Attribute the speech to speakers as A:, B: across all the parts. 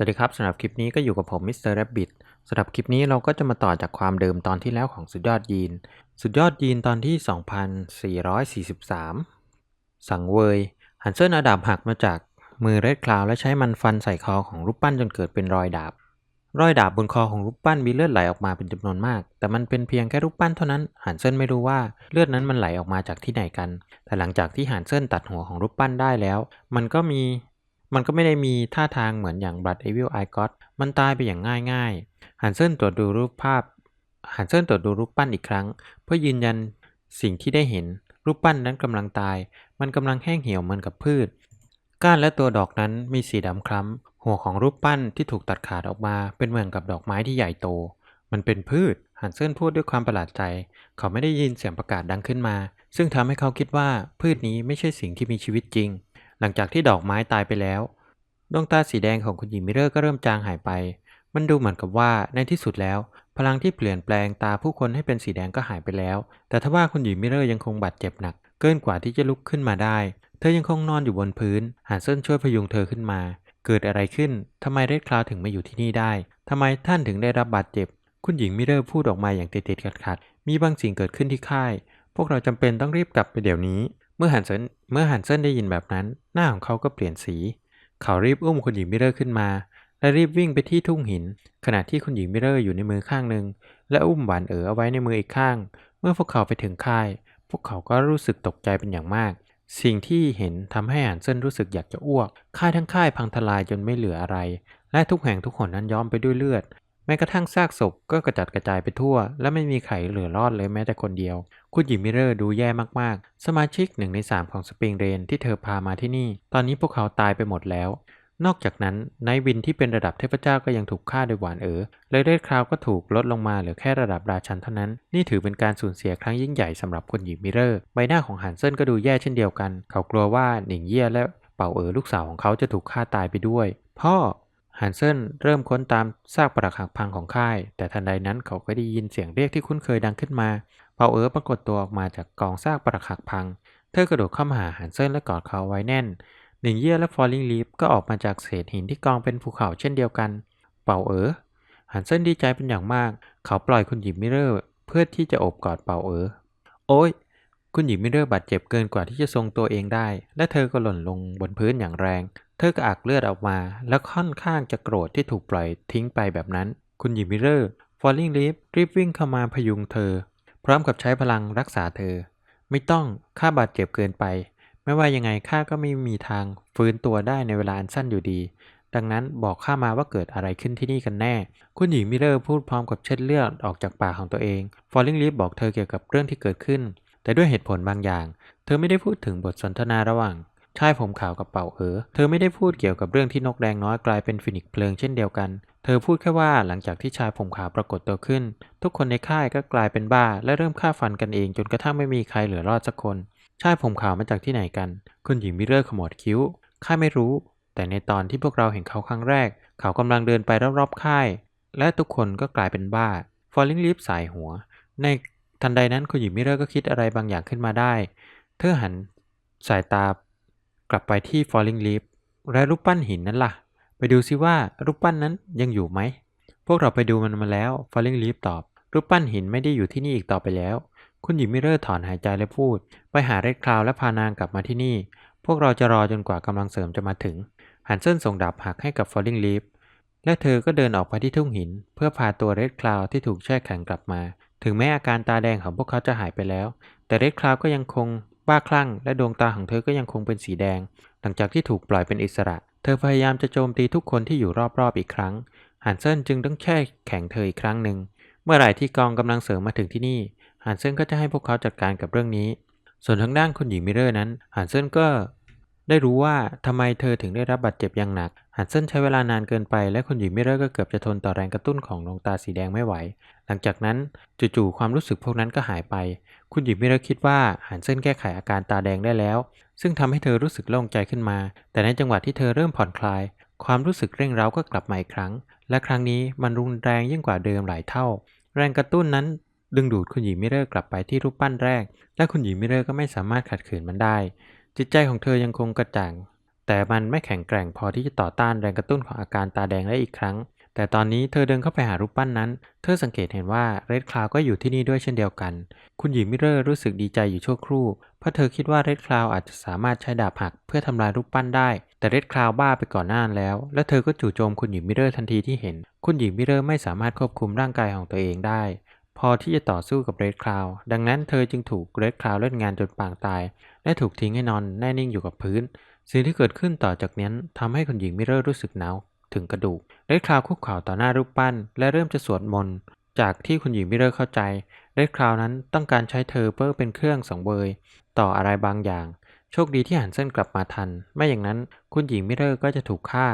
A: สวัสดีครับสำหรับคลิปนี้ก็อยู่กับผมมิสเตอร์แรบบิทสำหรับคลิปนี้เราก็จะมาต่อจากความเดิมตอนที่แล้วของสุดยอดยีน สุดยอดยีนตอนที่ 2443 สังเวยฮันเซอร์อาดาบหักมาจากมือเรดคลาวและใช้มันฟันใส่คอของรูปปั้นจนเกิดเป็นรอยดาบ รอยดาบบนคอของรูปปั้นมีเลือดไหลออกมาเป็นจำนวนมาก แต่มันเป็นเพียงแค่รูปปั้นเท่านั้นฮันเซนไม่รู้ว่าเลือดนั้นมันไหลออกมาจากที่ไหนกัน แต่หลังจากที่ฮันเซนตัดหัวของรูปปั้นได้แล้ว มันก็มี มันก็ไม่ได้มีท่าทางเหมือนอย่าง Blood Evil I God มันตายไปอย่างง่ายๆฮันเซนตรวจดูรูปภาพฮันเซนตรวจดูรูปปั้นอีกครั้ง เพื่อยืนยันสิ่งที่ได้เห็น รูปปั้นนั้นกำลังตาย มันกำลังแห้งเหี่ยวเหมือนกับพืช ก้านและตัวดอกนั้นมีสีดำคล้ำ หัวของรูปปั้นที่ถูกตัดขาดออกมาเป็นเหมือนกับดอกไม้ที่ใหญ่โต มันเป็นพืชฮันเซนพูดด้วยความประหลาดใจ เขาไม่ได้ยินเสียงประกาศดังขึ้นมา ซึ่งทำให้เขาคิดว่าพืชนี้ไม่ใช่สิ่งที่มีชีวิตจริง หลังจากที่ดอกไม้ตายไปแล้ว ดวงตาสีแดงของคุณหญิงมิเรอร์ก็เริ่มจางหายไป มันดูเหมือนกับว่าในที่สุดแล้ว พลังที่เปลี่ยนแปลงตาผู้คนให้เป็นสีแดงก็หายไปแล้ว แต่ทว่าคุณหญิงมิเรอร์ยังคงบาดเจ็บหนัก เกินกว่าที่จะลุกขึ้นมาได้ เธอยังคงนอนอยู่บนพื้นฮันเซนช่วยพยุงเธอขึ้นมา เกิดอะไรขึ้นทำไมเรดคลาวถึงมาอยู่ที่นี่ได้ทำไมท่านถึงได้รับบาดเจ็บ คุณหญิงมิเรอร์พูดออกมาอย่างติดๆขัดๆมีบางสิ่งเกิดขึ้นที่ค่าย พวกเราจำเป็นต้องรีบกลับไปเดี๋ยวนี้ เมื่อฮันเซนเมื่อฮันเซนได้ยินแบบนั้น หน้าของเขาก็เปลี่ยนสี เขารีบอุ้มคุณหญิงมิเรอร์ขึ้นมา และรีบวิ่งไปที่ทุ่งหิน ขณะที่คุณหญิงมิเรอร์อยู่ในมือข้างหนึ่งและอุ้มหวานเอ๋อเอาไว้ในมืออีกข้าง เมื่อพวกเขาไปถึงค่าย พวกเขาก็รู้สึกตกใจเป็นอย่างมาก สิ่งที่เห็นทำให้ฮันเซนรู้สึกอยากจะอ้วก ค่ายทั้งค่ายพังทลายจนไม่เหลืออะไร และทุกแห่งทุกคนนั้นย้อมไปด้วยเลือด ม้กระทั่งซากศพก็กระจัดกระจายไปทั่ว และไม่มีใครเหลือรอดเลยแม้แต่คนเดียว คุณหญิงมิเรอร์ดูแย่มากๆ สมาชิกหนึ่งในสามของสปริงเรนที่เธอพามาที่นี่ ตอนนี้พวกเขาตายไปหมดแล้ว นอกจากนั้นไนท์วินที่เป็นระดับเทพเจ้าก็ยังถูกฆ่าโดยหวานเอ๋อเลยเดดคราวก็ถูกลดลงมาเหลือแค่ระดับราชันเท่านั้น นี่ถือเป็นการสูญเสียครั้งยิ่งใหญ่สำหรับคุณหญิงมิเรอร์ ใบหน้าของฮันเซนก็ดูแย่เช่นเดียวกัน เขากลัวว่าหนิงเย่และเป่าเอ๋อลูกสาวของเขาจะถูกฆ่าตายไปด้วย พ่อ ฮันเซนเริ่มค้นตามซากปรักหักพังของค่าย แต่ทันใดนั้นเขาก็ได้ยินเสียงเรียกที่คุ้นเคยดังขึ้นมาเปาเอ๋อปรากฏตัวออกมาจากกองซากปรักหักพัง เธอกระโดดเข้ามาหาฮันเซนและกอดเขาไว้แน่น หนิงเย่และฟอลลิงลีฟก็ออกมาจากเศษหินที่กองเป็นภูเขาเช่นเดียวกัน เปาเอ๋อฮันเซนดีใจเป็นอย่างมาก เขาปล่อยคุณหญิงมิเรอร์เพื่อที่จะโอบกอดเปาเอ๋อโอ้ยคุณหญิงมิเรอร์บาดเจ็บเกินกว่าที่จะทรงตัวเองได้ และเธอก็หล่นลงบนพื้นอย่างแรง เธอก็อักเลือดออกมา และค่อนข้างจะโกรธที่ถูกปล่อยทิ้งไปแบบนั้น คุณหญิงมิเรอร์ ฟอลลิงลีฟรีบวิ่งเข้ามาพยุงเธอ พร้อมกับใช้พลังรักษาเธอ ไม่ต้องข้าบาดเจ็บเกินไป ไม่ว่ายังไงข้าก็ไม่มีทางฟื้นตัวได้ในเวลาอันสั้นอยู่ดี ดังนั้นบอกข้ามาว่าเกิดอะไรขึ้นที่นี่กันแน่ คุณหญิงมิเรอร์พูดพร้อมกับเช็ดเลือดออกจากปากของตัวเอง ฟอลลิงลีฟบอกเธอเกี่ยวกับเรื่องที่เกิดขึ้น แต่ด้วยเหตุผลบางอย่าง เธอไม่ได้พูดถึงบทสนทนาระหว่าง ชายผมขาวกับเป่าเอ๋อเธอไม่ได้พูดเกี่ยวกับเรื่องที่นกแดงน้อยกลายเป็นฟินิกเพลิงเช่นเดียวกัน เธอพูดแค่ว่าหลังจากที่ชายผมขาวปรากฏตัวขึ้น ทุกคนในค่ายก็กลายเป็นบ้า และเริ่มฆ่าฟันกันเองจนกระทั่งไม่มีใครเหลือรอดสักคน ชายผมขาวมาจากที่ไหนกัน คุณหญิงมิเรอร์ขมวดคิ้วข้าไม่รู้ แต่ในตอนที่พวกเราเห็นเขาครั้งแรก เขากำลังเดินไปรอบๆค่าย และทุกคนก็กลายเป็นบ้าฟอลลิงลีฟสายหัว ในทันใดนั้นคุณหญิงมิเรอร์ก็คิดอะไรบางอย่างขึ้นมาได้ เธอหันสายตา กลับไปที่ Falling Leaf และรูปปั้นหินนั้นล่ะ ไปดูซิว่ารูปปั้นนั้นยังอยู่ไหม พวกเราไปดูมันมาแล้ว Falling Leaf ตอบ รูปปั้นหินไม่ได้อยู่ที่นี่อีกต่อไปแล้ว คุณหญิงมิเรอร์ถอนหายใจและพูด ไปหาเรดคลาวและพานางกลับมาที่นี่ พวกเราจะรอจนกว่ากำลังเสริมจะมาถึงฮันเซนส่งดาบหักให้กับ Falling Leaf และเธอก็เดินออกไปที่ทุ่งหิน เพื่อพาตัวเรดคลาวที่ถูกแช่แข็งกลับมา ถึงแม้อาการตาแดงของพวกเขาจะหายไปแล้ว แต่เรดคลาวก็ยังคง บ้าคลั่ง และดวงตาของเธอก็ยังคงเป็นสีแดง หลังจากที่ถูกปล่อยเป็นอิสระ เธอพยายามจะโจมตีทุกคนที่อยู่รอบๆอีกครั้งฮันเซนจึงต้องแช่แข็งเธออีกครั้งหนึ่ง เมื่อไหร่ที่กองกำลังเสริมมาถึงที่นี่ฮันเซนก็จะให้พวกเขาจัดการกับเรื่องนี้ ส่วนทางด้านคุณหญิงมิเรอร์นั้นฮันเซนก็ได้รู้ว่าทำไมเธอถึงได้รับบาดเจ็บอย่างหนักฮันเซนใช้เวลานานเกินไป และคุณหญิงมิเรอร์ก็เกือบจะทนต่อแรงกระตุ้นของดวงตาสีแดงไม่ไหว หลังจากนั้นจู่ๆความรู้สึกพวกนั้นก็หายไป คุณหญิงมิเรอร์คิดว่าฮันเซนแก้ไขอาการตาแดงได้แล้ว ซึ่งทำให้เธอรู้สึกโล่งใจขึ้นมา แต่ในจังหวะที่เธอเริ่มผ่อนคลาย ความรู้สึกเร่งเร้าก็กลับมาอีกครั้ง และครั้งนี้มันรุนแรงยิ่งกว่าเดิมหลายเท่า แรงกระตุ้นนั้น ดึงดูดคุณหญิงมิเรอร์กลับไปที่รูปปั้นแรก และคุณหญิงมิเรอร์ก็ไม่สามารถขัดขืนมันได้ จิตใจของเธอยังคงกระจ่าง แต่มันไม่แข็งแกร่งพอที่จะต่อต้านแรงกระตุ้นของอาการตาแดงได้อีกครั้ง แต่ตอนนี้เธอเดินเข้าไปหารูปปั้นนั้น เธอสังเกตเห็นว่าเรดคลาวก็อยู่ที่นี่ด้วยเช่นเดียวกัน คุณหญิงมิเรอร์รู้สึกดีใจอยู่ชั่วครู่ เพราะเธอคิดว่าเรดคลาวอาจจะสามารถใช้ดาบหักเพื่อทำลายรูปปั้นได้ แต่เรดคลาวบ้าไปก่อนหน้านั้แล้ว และเธอก็จู่โจมคุณหญิงมิเรอร์ทันทีที่เห็น คุณหญิงมิเรอร์ไม่สามารถควบคุมร่างกายของตัวเองได้ พอที่จะต่อสู้กับเรดคลาวดังนั้นเธอจึงถูกเรดคลาวเล่นงานจนปางตาย และถูกทิ้งให้นอนแน่นิ่งอยู่กับพื้น สิ่งที่เกิดขึ้นต่อจากนั้นทำให้คุณหญิงมิเรอร์รู้สึกหนาว ถึงกระดูกเรดคลาวคุกเข่าต่อหน้ารูปปั้น และเริ่มจะสวดมนต์ จากที่คุณหญิงมิเรอร์เข้าใจเรดคลาวนั้นต้องการใช้เธอเพื่อเป็นเครื่องสังเวย ต่ออะไรบางอย่าง โชคดีที่ฮันเซนกลับมาทัน ไม่อย่างนั้นคุณหญิงมิเรอร์ก็จะถูกฆ่า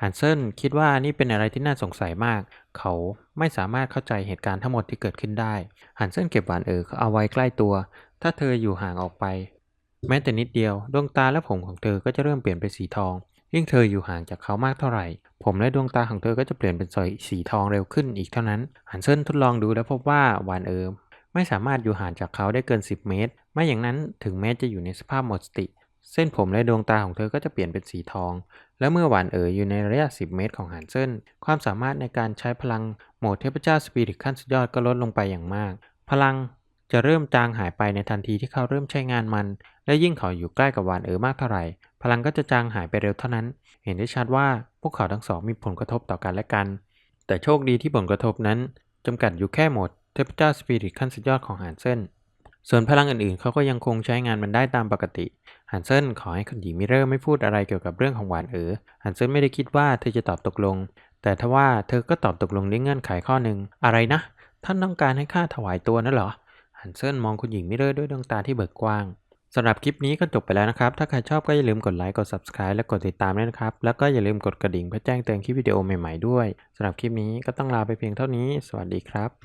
A: ฮันเซนคิดว่านี่เป็นอะไรที่น่าสงสัยมาก เขาไม่สามารถเข้าใจเหตุการณ์ทั้งหมดที่เกิดขึ้นได้ ฮันเซนเก็บหวานเอ๋อเอาไว้ใกล้ตัว ถ้าเธออยู่ห่างออกไป แม้แต่นิดเดียว ดวงตาและผมของเธอก็จะเริ่มเปลี่ยนเป็นสีทอง ยิ่งเธออยู่ห่างจากเขามากเท่าไหร่ ผมและดวงตาของเธอก็จะเปลี่ยนเป็นสีทองเร็วขึ้นอีกเท่านั้นฮันเซินทดลองดูและพบว่าหวานเอ๋อไม่สามารถอยู่ห่างจากเขาได้เกิน 10 เมตร ไม่อย่างนั้นถึงแม้จะอยู่ในสภาพหมดสติ เส้นผมและดวงตาของเธอก็จะเปลี่ยนเป็นสีทอง และเมื่อหวานเอ๋ยอยู่ในระยะ 10 เมตรของฮันเซินความสามารถในการใช้พลังโหมดเทพเจ้าสปิริตขั้นสุดยอดก็ลดลงไปอย่างมาก พลัง จะเริ่มจางหายไปในทันทีที่เขาเริ่มใช้งานมัน และยิ่งเขาอยู่ใกล้กับหวานเอ๋อมากเท่าไหร่ พลังก็จะจางหายไปเร็วเท่านั้น เห็นได้ชัดว่าพวกเขาทั้งสองมีผลกระทบต่อกันและกัน แต่โชคดีที่ผลกระทบนั้นจำกัดอยู่แค่หมดเทพเจ้าสปิริตขั้นสุดยอดของฮันเซนส่วนพลังอื่นๆ เขาก็ยังคงใช้งานมันได้ตามปกติฮันเซนขอให้คุณหญิงมิเรอร์ไม่พูดอะไรเกี่ยวกับเรื่องของหวานเอ๋อฮันเซนไม่ได้คิดว่าเธอจะตอบตกลง แต่ทว่าเธอก็ตอบตกลงด้วยเงื่อนไขข้อหนึ่งอะไรนะ ท่านต้องการให้ข้าถวายตัวนั่นเหรอ ฮันเซนมองคุณหญิงมิเรอร์ด้วยดวงตาที่เบิกกว้างสำหรับคลิปนี้ก็จบไปแล้วนะครับ ถ้าใครชอบก็อย่าลืมกดไลค์ กด subscribe และกดติดตามด้วยนะครับ แล้วก็อย่าลืมกดกระดิ่งเพื่อแจ้งเตือนคลิปวิดีโอใหม่ๆด้วยสำหรับคลิปนี้ก็ต้องลาไปเพียงเท่านี้ สวัสดีครับ